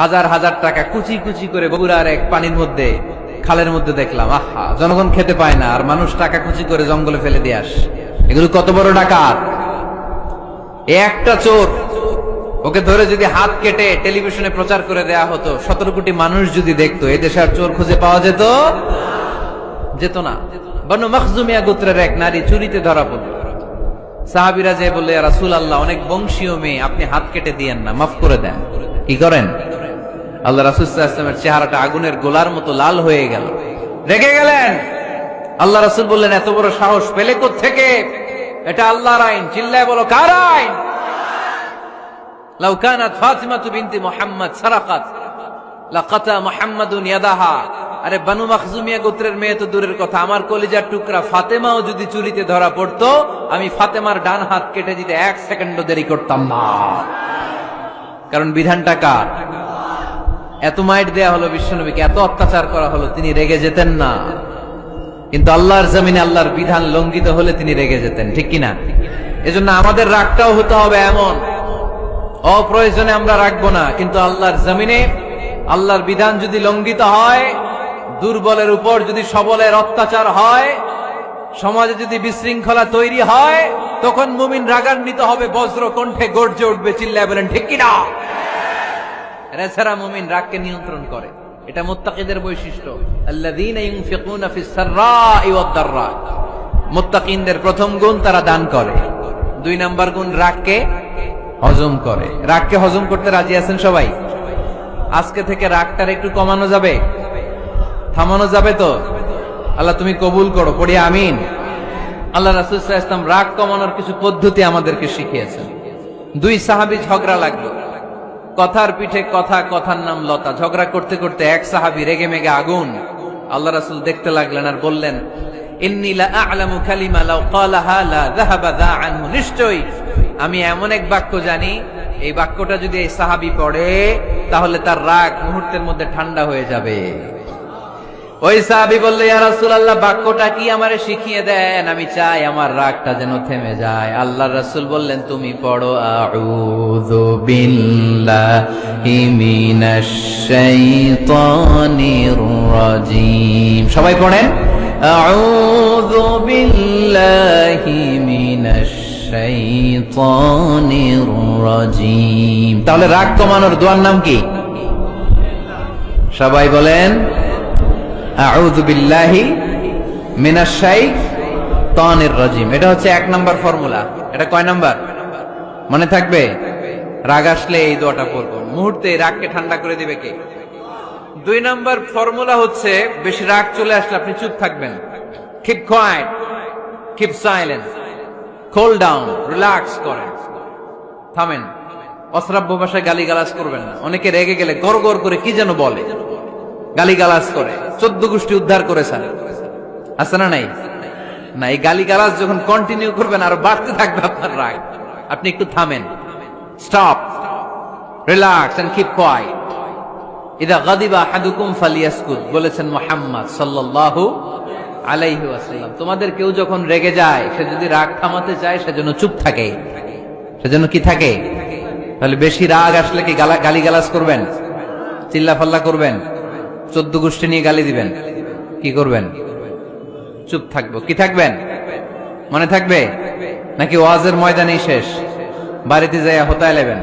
হাজার হাজার টাকা কুচি কুচি করে বগুড়ার এক পানির মধ্যে, খালের মধ্যে দেখলাম, আহা, জনগণ খেতে পায় না, আর মানুষ টাকা কুচি করে জঙ্গলে ফেলে দিয়ে আস। এগুলো কত বড় ডাকাত? একটা চোর, ওকে ধরে যদি হাত কেটে টেলিভিশনে প্রচার করে দেয়া হতো, সতেরো কোটি মানুষ যদি দেখতো, এ দেশে আর চোর খুঁজে পাওয়া যেত? যেত না। বনু মখজুমিয়া গোত্রের এক নারী চুরিতে ধরা পড়ল। সাহাবিরা যে বললে রাসুল আল্লাহ অনেক বংশীয় মেয়ে, আপনি হাত কেটে দিয়েন না, মাফ করে দেন। কি করেন? আল্লাহ রাসুলের চেহারাটা আগুনের গোলার মতো লাল হয়ে গেল। রেগে গেলেন? আল্লাহ রাসুল বললেন, এত বড় সাহস পেলে থেকে এটা আল্লাহর আইন। চিল্লায় বলো, কার আইন? দূরের কথা। আমার কলিজার টুকরা ফাতেমাও যদি চুরিতে ধরা পড়তো, আমি ফাতেমার ডান হাত কেটে এক দেরি করতাম না। কারণ বিধানটা কার? এত মাইট দেয়া হলো বিশ্বনবীকে, এত অত্যাচার করা হলো, তিনি রেগে যেতেন না। কিন্তু আল্লাহর জমিনে আল্লাহর বিধান লঙ্ঘিত হলে তিনি রেগে যেতেন, ঠিক কিনা? এজন্য আমাদের রাগটাও হতে হবে এমন। অপ্রয়োজনে আমরা রাখব না, কিন্তু আল্লাহর জমিনে আল্লাহর বিধান যদি লঙ্ঘিত হয়, দুর্বলের উপর যদি সবলের অত্যাচার হয়, সমাজে যদি বিশৃঙ্খলা তৈরি হয়, তখন মুমিন রাগান্বিত হবে বজ্র কণ্ঠে গর্জে উঠবে, চিল্লায় বলেন, ঠিক কিনা? এছাড়া মুমিন রাগকে নিয়ন্ত্রণ করে। এটা মোত্তাকিদের বৈশিষ্ট্য। মুত্তাকিনদের প্রথম গুণ তারা দান করে। দুই নাম্বার গুণ রাগকে হজম করে। রাগকে হজম করতে রাজি আছেন সবাই? আজকে থেকে রাগটার একটু কমানো যাবে? থামানো যাবে তো? আল্লাহ তুমি কবুল করো, পড়ি আমিন। আল্লাহ রাসূল ইসলাম রাগ কমানোর কিছু পদ্ধতি আমাদেরকে শিখিয়েছেন। দুই সাহাবি ঝগড়া লাগল। কথার পিঠে কথা, কথার নাম লতা। ঝগড়া করতে করতে এক সাহাবি রেগে মেগে আগুন। আল্লাহ রাসুল দেখতে লাগলেন আর বললেন আমি এমন এক বাক্য জানি, এই বাক্যটা যদি এই সাহাবি পড়ে, তাহলে তার রাগ মুহূর্তের মধ্যে ঠান্ডা হয়ে যাবে। ওই সাহাবি বললে রাসূলুল্লাহ, বাক্যটা কি আমারে শিখিয়ে দেন? আমি চাই আমার রাগটা যেন থেমে যায়। আল্লাহ রাসূল বললেন, তুমি পড়ো রাজীম। সবাই শাইতানির রাজীম। তাহলে রাগ কমানোর দোয়ার নাম কি? সবাই বলেন আউযু বিল্লাহি মিনাশ শাইতানির রাজিম। এটা হচ্ছে এক নাম্বার ফর্মুলা। এটা কয় নাম্বার? মনে থাকবে? রাগ আসলে এই দোয়াটা পড়ব। মুহূর্তে রাগকে ঠান্ডা করে দিবে কে? দুই নাম্বার ফর্মুলা হচ্ছে, বেশি রাগ চলে আসলে আপনি চুপ থাকবেন। Keep quiet keep silent cool down relax করেন। থামেন। অশ্রাব্য ভাষায় গালি গালাজ করবেন না। অনেকে রেগে গেলে গড় গড় করে কি যেন বলে। গালি গালাজ করে। চোদ্দ গোষ্ঠী উদ্ধার করেছেন আছে না নাই? না, এই গালি গালাজ যখন কন্টিনিউ করবেন, আর বাড়তে থাকবে আপনার রাগ। আপনি একটু থামেন। Stop relax and keep quiet ইদা গাদিবা হাদুকুম ফালিয়াসকুত বলেছেন মোহাম্মদ সাল্লাল্লাহু আলাইহি ওয়াসাল্লাম। তোমাদের কেউ যখন রেগে যায়, সে যদি রাগ থামাতে চায় সেজন্য চুপ থাকে। সেজন্য কি থাকে? তাহলে বেশি রাগ আসলে কি গালা গালি গালাজ করবেন? চিল্লা ফাল্লা করবেন? চোদ্দ গোষ্ঠী নিয়ে গালি দিবেন। কি করবেন? চুপ থাকব। কি থাকবেন? মনে থাকবে? নাকি ওয়াজের ময়দানেই শেষ? বাড়িতে যাইয়া হতায় লেবেন।